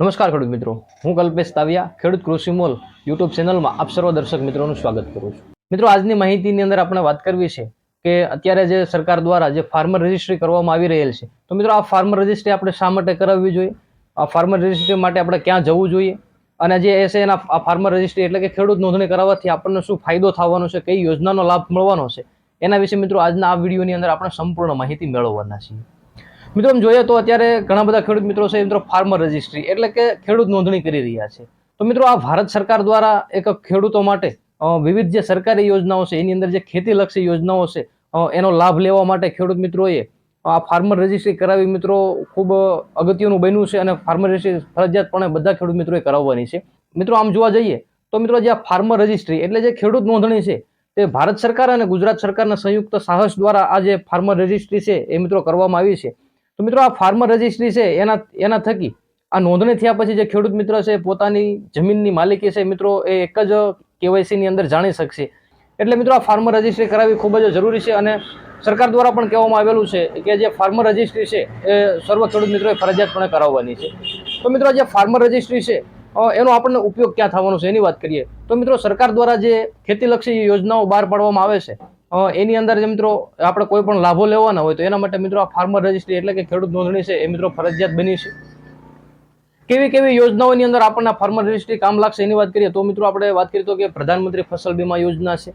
નમસ્કાર ખેડૂત મિત્રો. હું કલ્પેશ તાવિયા, ખેડૂત કૃષિ મોલ યુટ્યુબ ચેનલમાં આપ સર્વ દર્શક મિત્રોનું સ્વાગત કરું છું. મિત્રો, આજની માહિતીની અંદર આપણે વાત કરવી છે કે અત્યારે જે સરકાર દ્વારા જે ફાર્મર રજિસ્ટ્રી કરવામાં આવી રહેલ છે, તો મિત્રો, આ ફાર્મર રજિસ્ટ્રી આપણે શા માટે કરાવવી જોઈએ? આ ફાર્મર રજિસ્ટ્રી માટે આપણે ક્યાં જવું જોઈએ? અને જે એ છે એના આ ફાર્મર રજિસ્ટ્રી એટલે કે ખેડૂત નોંધણી કરાવવાથી આપણને શું ફાયદો થવાનો છે, કઈ યોજનાનો લાભ મળવાનો છે, એના વિશે મિત્રો, આજના આ વિડીયોની અંદર આપણે સંપૂર્ણ માહિતી મેળવવાના છીએ. મિત્રો જોઈએ તો અત્યારે ઘણા બધા ખેડૂત મિત્રો છે મિત્રો ફાર્મર રજિસ્ટ્રી એટલે કે ખેડૂત નોંધણી કરી રહ્યા છે. તો મિત્રો, આ ભારત સરકાર દ્વારા એક ખેડૂતો માટે વિવિધ જે સરકારી યોજનાઓ છે, એની અંદર જે ખેતીલક્ષી યોજનાઓ છે એનો લાભ લેવા માટે ખેડૂત મિત્રોએ આ ફાર્મર રજિસ્ટ્રી કરાવી મિત્રો, ખૂબ અગત્યનું બન્યું છે અને ફાર્મર રજિસ્ટ્રી ફરજિયાતપણે બધા ખેડૂત મિત્રોએ કરાવવાની છે. મિત્રો, આમ જોવા જઈએ તો મિત્રો, જે આ ફાર્મર રજિસ્ટ્રી એટલે જે ખેડૂત નોંધણી છે, તે ભારત સરકાર અને ગુજરાત સરકારના સંયુક્ત સાહસ દ્વારા આ જે ફાર્મર રજિસ્ટ્રી છે, એ મિત્રો કરવામાં આવી છે. તો મિત્રો આ ફાર્મર રજિસ્ટ્રી છે, એના એના થકી આ નોંધણી થયા પછી જે ખેડૂત મિત્ર છે, પોતાની જમીનની માલિકી છે, મિત્રો, એ એક જ કેવાયસીની અંદર જાણી શકશે. એટલે મિત્રો આ ફાર્મર રજિસ્ટ્રી કરાવવી ખૂબ જ જરૂરી છે અને સરકાર દ્વારા પણ કહેવામાં આવેલું છે કે જે ફાર્મર રજિસ્ટ્રી છે, એ સર્વ ખેડૂત મિત્રોએ ફરજિયાતપણે કરાવવાની છે. તો મિત્રો જે ફાર્મર રજિસ્ટ્રી છે એનો આપણને ઉપયોગ ક્યાં થવાનો છે એની વાત કરીએ. તો મિત્રો સરકાર દ્વારા જે ખેતીલક્ષી યોજનાઓ બહાર પાડવામાં આવે છે એની અંદર જે મિત્રો આપણે કોઈ પણ લાભો લેવાના હોય તો એના માટે મિત્રો આ ફાર્મર રજિસ્ટ્રી એટલે કે ખેડૂત નોંધણી છે એ મિત્રો ફરજિયાત બની છે. કેવી કેવી યોજનાઓની અંદર આપણને ફાર્મર રજિસ્ટ્રી કામ લાગશે એની વાત કરીએ તો મિત્રો આપણે વાત કરીએ તો કે પ્રધાનમંત્રી ફસલ બીમા યોજના છે.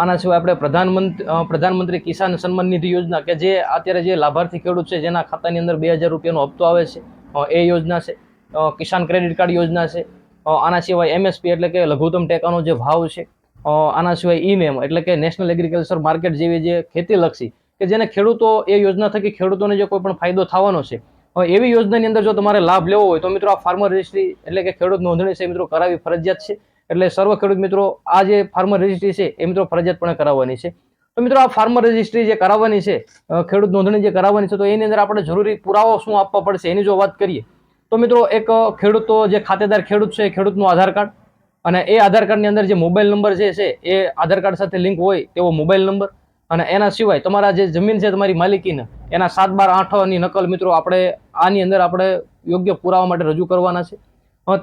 આના સિવાય આપણે પ્રધાનમંત્રી પ્રધાનમંત્રી કિસાન સન્માન નિધિ યોજના કે જે અત્યારે જે લાભાર્થી ખેડૂત છે જેના ખાતાની અંદર બે હજાર રૂપિયાનો હપ્તો આવે છે એ યોજના છે. કિસાન ક્રેડિટ કાર્ડ યોજના છે. આના સિવાય એમએસપી એટલે કે લઘુત્તમ ટેકાનો જે ભાવ છે આના સિવાય ઈ નેમ એટલે કે નેશનલ એગ્રીકલ્ચર માર્કેટ જેવી જે ખેતીલક્ષી કે જેને ખેડૂતો એ યોજના થકી ખેડૂતોને જે કોઈ પણ ફાયદો થવાનો છે. એવી યોજનાની અંદર જો તમારે લાભ લેવો હોય તો મિત્રો આ ફાર્મર રજિસ્ટ્રી એટલે કે ખેડૂત નોંધણી છે મિત્રો કરાવી ફરજિયાત છે. એટલે સર્વ ખેડૂત મિત્રો આ જે ફાર્મર રજિસ્ટ્રી છે એ મિત્રો ફરજિયાતપણે કરાવવાની છે. તો મિત્રો આ ફાર્મર રજિસ્ટ્રી જે કરાવવાની છે ખેડૂત નોંધણી જે કરાવવાની છે તો એની અંદર આપણે જરૂરી પુરાવો શું આપવા પડશે એની જો વાત કરીએ, તો મિત્રો એક ખેડૂતો જે ખાતેદાર ખેડૂત છે ખેડૂતનું આધાર કાર્ડ અને એ આધાર કાર્ડની અંદર જે મોબાઈલ નંબર જે છે, એ આધાર કાર્ડ સાથે લિંક હોય તેવો મોબાઈલ નંબર. અને એના સિવાય તમારા જે જમીન છે તમારી માલિકીના, એના સાત બાર આઠની નકલ મિત્રો આપણે આની અંદર આપણે યોગ્ય પુરાવા માટે રજૂ કરવાના છે.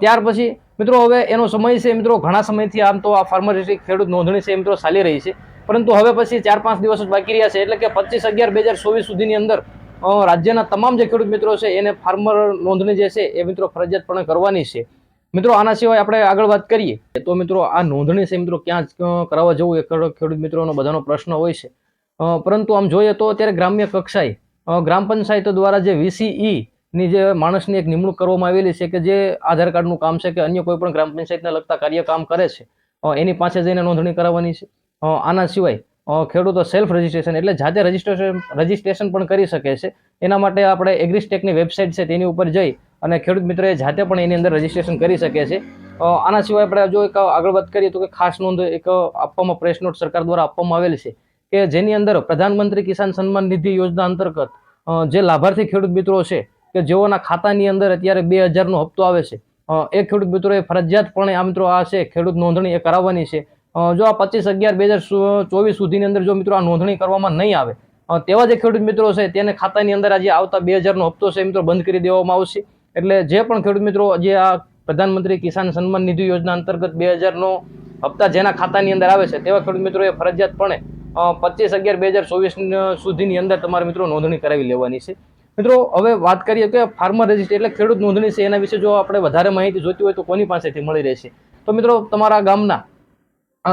ત્યાર પછી, મિત્રો હવે એનો સમય છે, મિત્રો ઘણા સમયથી આમ તો આ ફાર્મર ખેડૂત નોંધણી છે મિત્રો ચાલી રહી છે. પરંતુ હવે પછી ચાર પાંચ દિવસ જ બાકી રહ્યા છે, એટલે કે પચીસ અગિયાર બે હજાર ચોવીસ સુધીની અંદર રાજ્યના તમામ જે ખેડૂત મિત્રો છે, એને ફાર્મર નોંધણી જે છે એ મિત્રો ફરજિયાતપણે કરવાની છે. મિત્રો, આના સિવાય આપણે આગળ વાત કરીએ, તો મિત્રો, આ નોંધણી છે, મિત્રો, ક્યાં કરાવવા જવું એ ખેડૂત મિત્રોનો બધાનો પ્રશ્ન હોય છે. પરંતુ આમ જોઈએ તો અત્યારે ગ્રામ્ય કક્ષાએ ગ્રામ પંચાયતો દ્વારા જે વીસીઈ ની જે માણસની એક નિમણૂક કરવામાં આવેલી છે કે જે આધાર કાર્ડનું કામ છે કે અન્ય કોઈ પણ ગ્રામ પંચાયતને લગતા કાર્ય કામ કરે છે એની પાસે જઈને નોંધણી કરાવવાની છે. આના સિવાય ખેડૂતો સેલ્ફ રજિસ્ટ્રેશન એટલે જાતે રજિસ્ટ્રેશન રજિસ્ટ્રેશન પણ કરી શકે છે. એના માટે આપણે એગ્રીસ્ટેકની વેબસાઇટ છે તેની ઉપર જઈ અને ખેડૂત મિત્રોએ જાતે પણ એની અંદર રજિસ્ટ્રેશન કરી શકે છે. આના સિવાય આપણે જો એક આગળ વાત કરીએ તો કે ખાસ નોંધ એક આપવામાં પ્રેસ નોટ સરકાર દ્વારા આપવામાં આવેલ છે કે જેની અંદર પ્રધાનમંત્રી કિસાન સન્માન નિધિ યોજના અંતર્ગત જે લાભાર્થી ખેડૂત મિત્રો છે કે જેઓના ખાતાની અંદર અત્યારે બે હજારનો હપ્તો આવે છે એ ખેડૂત મિત્રોએ ફરજિયાતપણે આ મિત્રો આ છે ખેડૂત નોંધણી એ કરાવવાની છે. જો આ પચીસ અગિયાર બે હજાર ચોવીસ સુધીની અંદર જો મિત્રો આ નોંધણી કરવામાં નહીં આવે તેવા જે ખેડૂત મિત્રો છે તેને ખાતાની અંદર આજે આવતા બે હજારનો હપ્તો છે એ મિત્રો બંધ કરી દેવામાં આવશે. એટલે જે પણ ખેડૂત મિત્રો, જે આ પ્રધાનમંત્રી કિસાન સન્માન નિધિ યોજના અંતર્ગત બે હજારનો હપ્તા જેના ખાતાની અંદર આવે છે, તેવા ખેડૂત મિત્રોએ ફરજિયાતપણે પચીસ અગિયાર બે હજાર ચોવીસ સુધીની અંદર તમારે મિત્રો નોંધણી કરાવી લેવાની છે. મિત્રો, હવે વાત કરીએ કે ફાર્મર રજિસ્ટ્રી એટલે ખેડૂત નોંધણી છે, એના વિશે જો આપણે વધારે માહિતી જોતી હોય તો કોની પાસેથી મળી રહેશે? તો મિત્રો, તમારા ગામના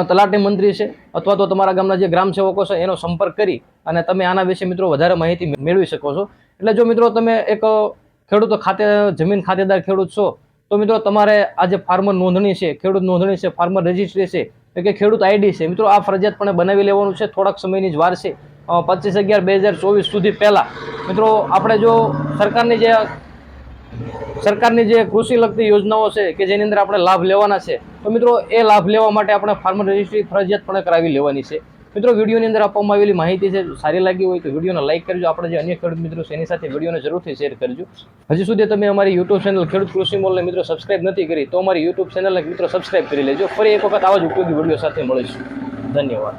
તલાટી મંત્રી છે, અથવા તો તમારા ગામના જે ગ્રામ સેવકો છે, એનો સંપર્ક કરી અને તમે આના વિશે મિત્રો વધારે માહિતી મેળવી શકો છો. એટલે જો મિત્રો તમે એક ખેડૂતો ખાતે, જમીન ખાતેદાર ખેડૂત છો, તો મિત્રો તમારે આ જે ફાર્મર નોંધણી છે, ખેડૂત નોંધણી છે, ફાર્મર રજિસ્ટ્રી છે કે ખેડૂત આઈડી છે, મિત્રો આ ફરજિયાતપણે બનાવી લેવાનું છે, થોડાક સમયની જ વાર છે પચીસ અગિયાર બે હજાર ચોવીસ સુધી પહેલાં. મિત્રો આપણે જો સરકારની જે સરકારની જે કૃષિ લગતી યોજનાઓ છે, કે જેની અંદર આપણે લાભ લેવાના છે, તો મિત્રો એ લાભ લેવા માટે આપણે ફાર્મર રજિસ્ટ્રી ફરજિયાતપણે કરાવી લેવાની છે. મિત્રો, વિડીયોની અંદર આપવામાં આવેલી માહિતી છે સારી લાગી હોય તો વિડીયોને લાઇક કરજો. આપણે જે અન્ય ખેડૂત મિત્રો છે, એની સાથે વિડીયોને જરૂરથી શેર કરજો. હજી સુધી તમે અમારી યુટ્યુબ ચેનલ ખેડૂત કૃષિ મોલને મિત્રો સબસ્ક્રાઇબ નથી કરી, તો અમારી યુટ્યુબ ચેનલને મિત્રો સબસ્ક્રાઇબ કરી લેજો. ફરી એક વખત આવા જ ઉપયોગી વીડિયો સાથે મળીશું. ધન્યવાદ.